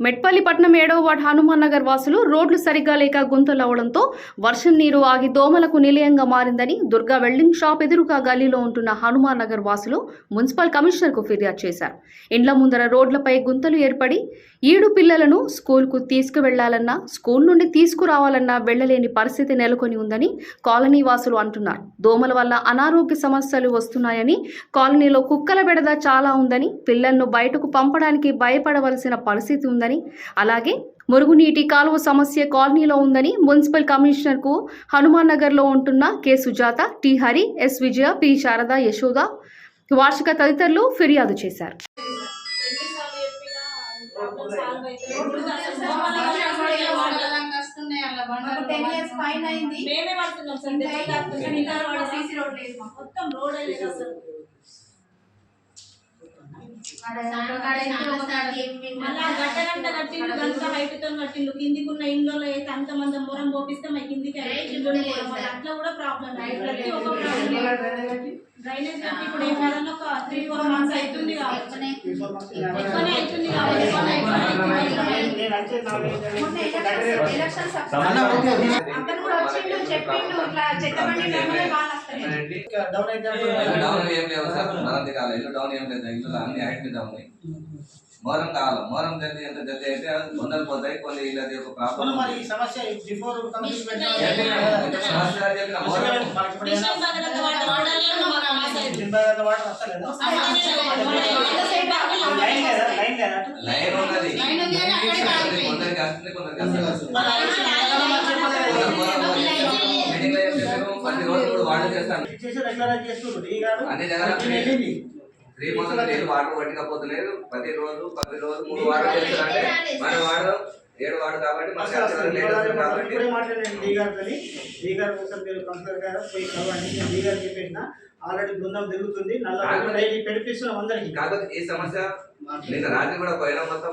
మెట్పల్లిపట్నం ఏడవ వార్డు హనుమాన్ నగర్ వాసులు రోడ్లు సరిగ్గా లేక గుంతలవడంతో వర్షం నీరు ఆగి దోమలకు నిలయంగా మారిందని దుర్గా వెల్డింగ్ షాప్ ఎదురుగా గల్లీలో ఉంటున్న హనుమాన్ నగర్ వాసులు మున్సిపల్ కమిషనర్కు ఫిర్యాదు చేశారు. ఇండ్ల ముందర రోడ్లపై గుంతలు ఏర్పడి ఈడు పిల్లలను స్కూల్కు తీసుకువెళ్ళాలన్నా స్కూల్ నుండి తీసుకురావాలన్నా వెళ్ళలేని పరిస్థితి నెలకొని ఉందని కాలనీ వాసులు అంటున్నారు. దోమల వల్ల అనారోగ్య సమస్యలు వస్తున్నాయని కాలనీలో కుక్కల బెడద చాలా ఉందని పిల్లలను బయటకు పంపడానికి భయపడవలసిన పరిస్థితి ఉందని అలాగే మురుగునీటి కాలువ సమస్య కాలనీలో ఉందని మున్సిపల్ కమిషనర్కు హనుమాన్ నగర్లో ఉంటున్న K. Sujatha T. Hari S. Vijaya P. Sharada Yashoda Varshika తదితరులు ఫిర్యాదు చేశారు. మేమే పడుతున్నాం సార్. మొత్తం రోడ్ అసలు. మళ్ళా గట్ట గంట కట్టిండు గంట హైట్తో కట్టిండు కిందికి ఉన్న ఇండ్లలో అయితే అంత మంది మొరం పోపిస్తే మా కిందికి. అట్లా కూడా ప్రాబ్లం ప్రతి ఒక్క ప్రాబ్లం డ్రైనేజ్ కట్టి ఇప్పుడు ఏమైనా ఒక త్రీ ఫోర్ మంత్స్ అవుతుంది కావచ్చు ఎక్కువనే. అవుతుంది అప్పుడు అతను కూడా వచ్చిండు చెప్పిండు ఇట్లా చెత్త బండి ఇల్లు డౌన్ ఏం లేవు సార్. మరంది కాదు ఇల్లు డౌన్ ఏం లేదు ఇల్లు అన్ని హైట్ మీద ఉన్నాయి. మోరం కావాలి మోరం జల్దీ ఎంత జల్దీ అయితే వందలు పోతాయి కొన్ని ఇళ్ళది ఒక ప్రాబ్లం. లైన్ ఉన్నది. కొందరికి వస్తుంది కొందరికి వస్తుంది. చెప్పారు ప్రతి రోజు మూడు వాటర్ చేస్తాను. అన్ని జగన్ త్రీ మంత్స్ నీళ్ళు వాటర్ పట్టకపోతలేదు ప్రతి రోజు ప్రతి రోజు మూడు వాటర్ చేస్తారంటే మన వాడు ఏడు వాడు కాబట్టి మన ఖర్చు లేట్ వస్తుంది కాబట్టి ఆల్రెడీ బృందం తిరుగుతుంది. నల్ల పెడిపిస్తున్నాం అందరికి. కాకపోతే ఈ సమస్య రాత్రి కూడా పోయినా మొత్తం